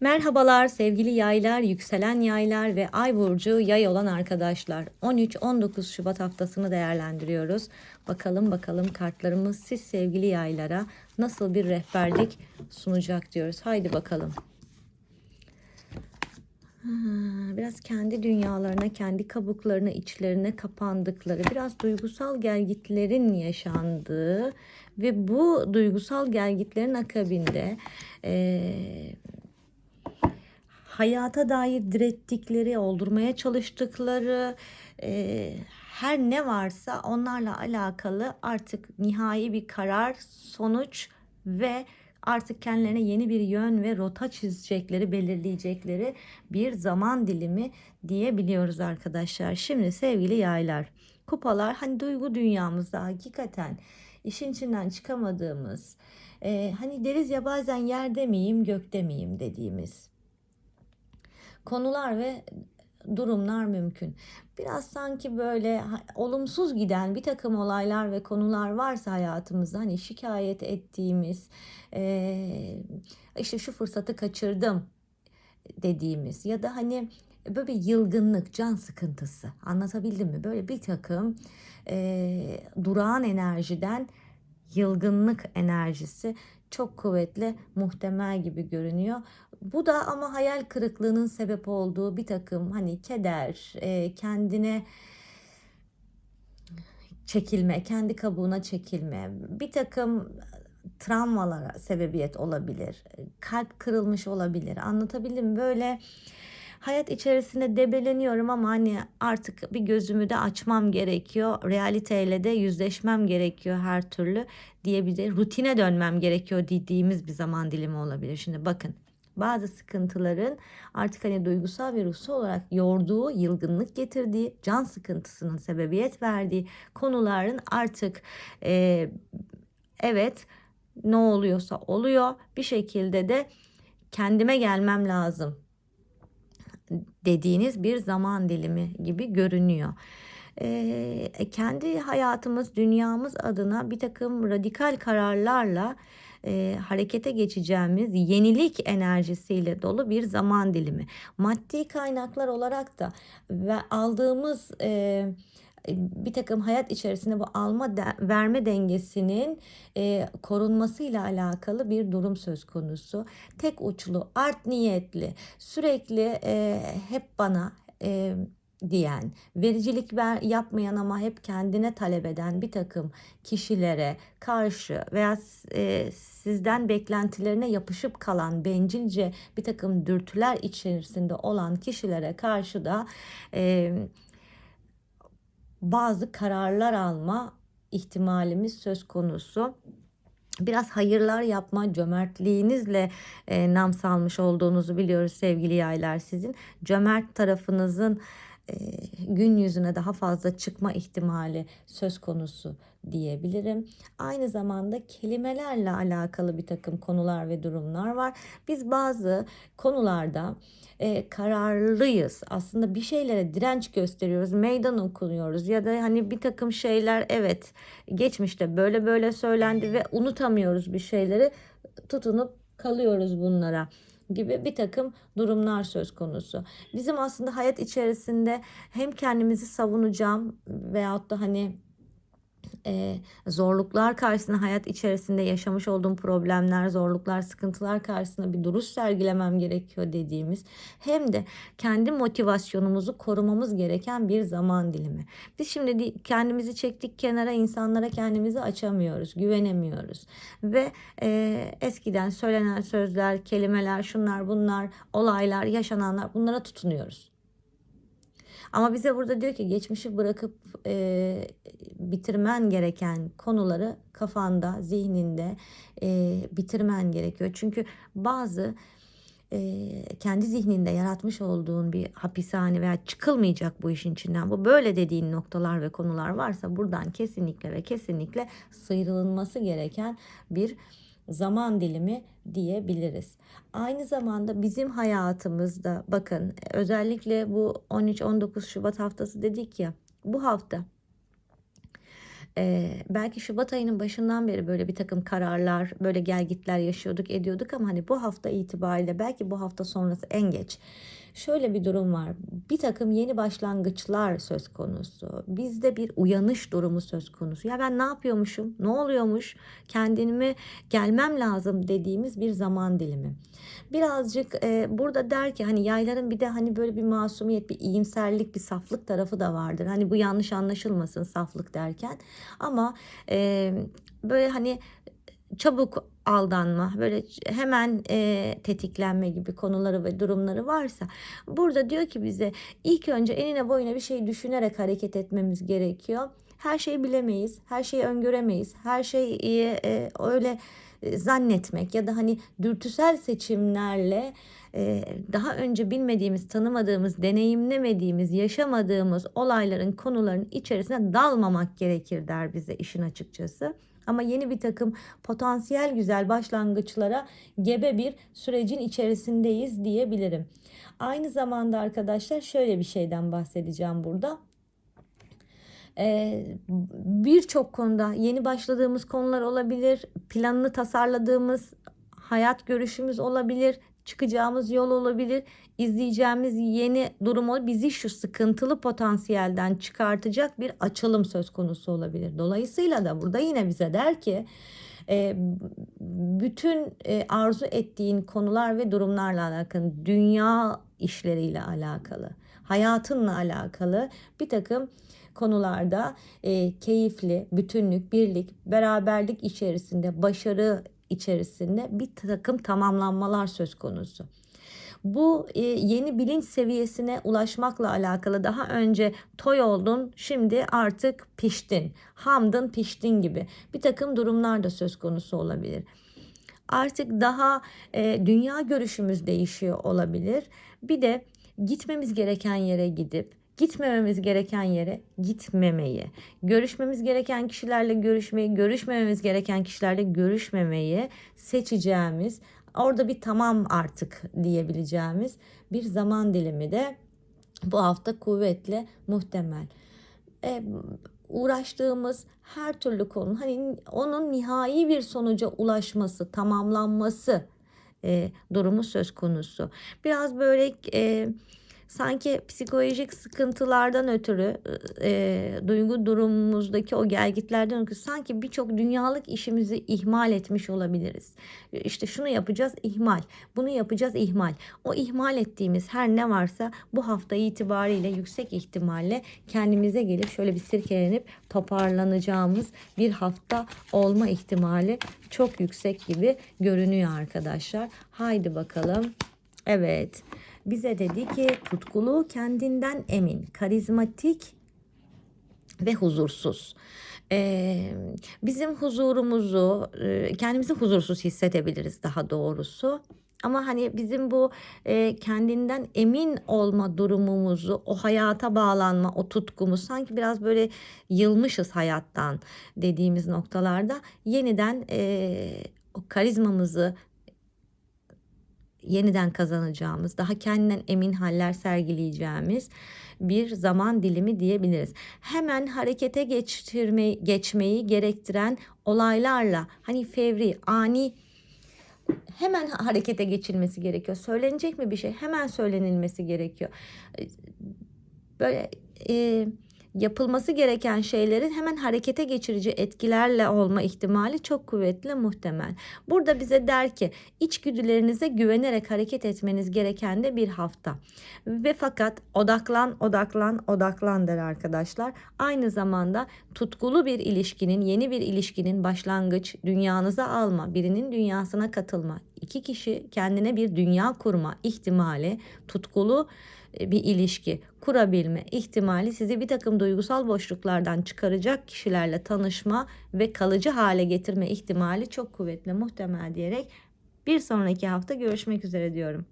Merhabalar sevgili yaylar, yükselen yaylar ve ay burcu yay olan arkadaşlar. 13-19 Şubat haftasını değerlendiriyoruz. Bakalım bakalım kartlarımız siz sevgili yaylara nasıl bir rehberlik sunacak diyoruz. Haydi bakalım. Biraz kendi dünyalarına, kendi kabuklarına, içlerine kapandıkları, biraz duygusal gelgitlerin yaşandığı ve bu duygusal gelgitlerin akabinde eee hayata dair direttikleri, oldurmaya çalıştıkları e, her ne varsa onlarla alakalı artık nihai bir karar, sonuç ve artık kendilerine yeni bir yön ve rota çizecekleri, belirleyecekleri bir zaman dilimi diyebiliyoruz arkadaşlar. Şimdi sevgili yaylar, kupalar hani duygu dünyamızda hakikaten işin içinden çıkamadığımız, e, hani deriz ya bazen yerde miyim, gökte miyim dediğimiz konular ve durumlar mümkün. Biraz sanki böyle olumsuz giden bir takım olaylar ve konular varsa hayatımızda hani şikayet ettiğimiz işte şu fırsatı kaçırdım dediğimiz ya da hani böyle bir yılgınlık, can sıkıntısı anlatabildim mi? Böyle bir takım eee durağan enerjiden yılgınlık enerjisi çok kuvvetli, muhtemel gibi görünüyor. Bu da ama hayal kırıklığının sebep olduğu bir takım hani keder, e, kendine çekilme, kendi kabuğuna çekilme, bir takım travmalara sebebiyet olabilir. Kalp kırılmış olabilir. Anlatabildim? Böyle hayat içerisinde debeleniyorum ama hani artık bir gözümü de açmam gerekiyor. Realiteyle de yüzleşmem gerekiyor her türlü diyebilir. Rutine dönmem gerekiyor dediğimiz bir zaman dilimi olabilir. Şimdi bakın bazı sıkıntıların artık hani duygusal ve ruhsal olarak yorduğu, yılgınlık getirdiği, can sıkıntısının sebebiyet verdiği konuların artık e, evet ne oluyorsa oluyor bir şekilde de kendime gelmem lazım dediğiniz bir zaman dilimi gibi görünüyor. Ee, kendi hayatımız, dünyamız adına bir takım radikal kararlarla e, harekete geçeceğimiz yenilik enerjisiyle dolu bir zaman dilimi. Maddi kaynaklar olarak da ve aldığımız e, bir takım hayat içerisinde bu alma de- verme dengesinin e, korunmasıyla alakalı bir durum söz konusu. Tek uçlu, art niyetli, sürekli e, hep bana e, diyen, vericilik ver, yapmayan ama hep kendine talep eden bir takım kişilere karşı veya e, sizden beklentilerine yapışıp kalan bencilce bir takım dürtüler içerisinde olan kişilere karşı da e, bazı kararlar alma ihtimalimiz söz konusu. Biraz hayırlar yapma, cömertliğinizle e, nam salmış olduğunuzu biliyoruz sevgili yaylar sizin. Cömert tarafınızın gün yüzüne daha fazla çıkma ihtimali söz konusu diyebilirim. Aynı zamanda kelimelerle alakalı bir takım konular ve durumlar var. Biz bazı konularda e, kararlıyız. Aslında bir şeylere direnç gösteriyoruz, meydan okunuyoruz ya da hani bir takım şeyler evet geçmişte böyle böyle söylendi ve unutamıyoruz bir şeyleri tutunup kalıyoruz bunlara gibi bir takım durumlar söz konusu. Bizim aslında hayat içerisinde hem kendimizi savunacağım veyahut da hani e, zorluklar karşısında hayat içerisinde yaşamış olduğum problemler, zorluklar, sıkıntılar karşısında bir duruş sergilemem gerekiyor dediğimiz hem de kendi motivasyonumuzu korumamız gereken bir zaman dilimi. Biz şimdi di- kendimizi çektik kenara insanlara kendimizi açamıyoruz, güvenemiyoruz ve e, eskiden söylenen sözler, kelimeler, şunlar bunlar, olaylar, yaşananlar bunlara tutunuyoruz. Ama bize burada diyor ki geçmişi bırakıp e, bitirmen gereken konuları kafanda, zihninde e, bitirmen gerekiyor. Çünkü bazı e, kendi zihninde yaratmış olduğun bir hapishane veya çıkılmayacak bu işin içinden. Bu böyle dediğin noktalar ve konular varsa buradan kesinlikle ve kesinlikle sıyrılınması gereken bir zaman dilimi diyebiliriz. Aynı zamanda bizim hayatımızda bakın özellikle bu 13-19 Şubat haftası dedik ya bu hafta Ee, belki Şubat ayının başından beri böyle bir takım kararlar, böyle gelgitler yaşıyorduk, ediyorduk ama hani bu hafta itibariyle belki bu hafta sonrası en geç. Şöyle bir durum var. Bir takım yeni başlangıçlar söz konusu. Bizde bir uyanış durumu söz konusu. Ya ben ne yapıyormuşum? Ne oluyormuş? Kendimi gelmem lazım dediğimiz bir zaman dilimi. Birazcık e, burada der ki hani yayların bir de hani böyle bir masumiyet, bir iyimserlik, bir saflık tarafı da vardır. Hani bu yanlış anlaşılmasın saflık derken. Ama e, böyle hani çabuk aldanma, böyle hemen e, tetiklenme gibi konuları ve durumları varsa burada diyor ki bize ilk önce enine boyuna bir şey düşünerek hareket etmemiz gerekiyor. Her şeyi bilemeyiz, her şeyi öngöremeyiz, her şeyi e, öyle zannetmek ya da hani dürtüsel seçimlerle daha önce bilmediğimiz, tanımadığımız, deneyimlemediğimiz, yaşamadığımız olayların, konuların içerisine dalmamak gerekir der bize işin açıkçası. Ama yeni bir takım potansiyel güzel başlangıçlara gebe bir sürecin içerisindeyiz diyebilirim. Aynı zamanda arkadaşlar şöyle bir şeyden bahsedeceğim burada. Ee, birçok konuda yeni başladığımız konular olabilir, planını tasarladığımız hayat görüşümüz olabilir, çıkacağımız yol olabilir, izleyeceğimiz yeni durum olabilir. Bizi şu sıkıntılı potansiyelden çıkartacak bir açılım söz konusu olabilir. Dolayısıyla da burada yine bize der ki e, bütün e, arzu ettiğin konular ve durumlarla alakalı, dünya işleriyle alakalı, hayatınla alakalı bir takım konularda e, keyifli, bütünlük, birlik, beraberlik içerisinde, başarı içerisinde bir takım tamamlanmalar söz konusu. Bu e, yeni bilinç seviyesine ulaşmakla alakalı daha önce toy oldun şimdi artık piştin, hamdın piştin gibi bir takım durumlar da söz konusu olabilir. Artık daha e, dünya görüşümüz değişiyor olabilir. Bir de gitmemiz gereken yere gidip gitmememiz gereken yere gitmemeyi, görüşmemiz gereken kişilerle görüşmeyi, görüşmememiz gereken kişilerle görüşmemeyi seçeceğimiz, orada bir tamam artık diyebileceğimiz bir zaman dilimi de bu hafta kuvvetle muhtemel. E, uğraştığımız her türlü konu hani onun nihai bir sonuca ulaşması, tamamlanması e, durumu söz konusu. Biraz böyle e, sanki psikolojik sıkıntılardan ötürü e, duygu durumumuzdaki o gelgitlerden ötürü sanki birçok dünyalık işimizi ihmal etmiş olabiliriz. İşte şunu yapacağız ihmal, bunu yapacağız ihmal. O ihmal ettiğimiz her ne varsa bu hafta itibariyle yüksek ihtimalle kendimize gelip şöyle bir sirkelenip toparlanacağımız bir hafta olma ihtimali çok yüksek gibi görünüyor arkadaşlar. Haydi bakalım. Evet bize dedi ki tutkulu, kendinden emin, karizmatik ve huzursuz. Ee, bizim huzurumuzu, e, kendimizi huzursuz hissedebiliriz daha doğrusu. Ama hani bizim bu e, kendinden emin olma durumumuzu, o hayata bağlanma, o tutkumuz sanki biraz böyle yılmışız hayattan dediğimiz noktalarda yeniden e, o karizmamızı, yeniden kazanacağımız, daha kendinden emin haller sergileyeceğimiz bir zaman dilimi diyebiliriz. Hemen harekete geçirme, geçmeyi gerektiren olaylarla hani fevri, ani hemen harekete geçilmesi gerekiyor. Söylenecek mi bir şey? Hemen söylenilmesi gerekiyor. Böyle e, yapılması gereken şeylerin hemen harekete geçirici etkilerle olma ihtimali çok kuvvetli muhtemel. Burada bize der ki içgüdülerinize güvenerek hareket etmeniz gereken de bir hafta. Ve fakat odaklan, odaklan, odaklan der arkadaşlar. Aynı zamanda tutkulu bir ilişkinin, yeni bir ilişkinin başlangıç, dünyanıza alma, birinin dünyasına katılma, iki kişi kendine bir dünya kurma ihtimali tutkulu e, bir ilişki kurabilme ihtimali sizi bir takım duygusal boşluklardan çıkaracak kişilerle tanışma ve kalıcı hale getirme ihtimali çok kuvvetli muhtemel diyerek bir sonraki hafta görüşmek üzere diyorum.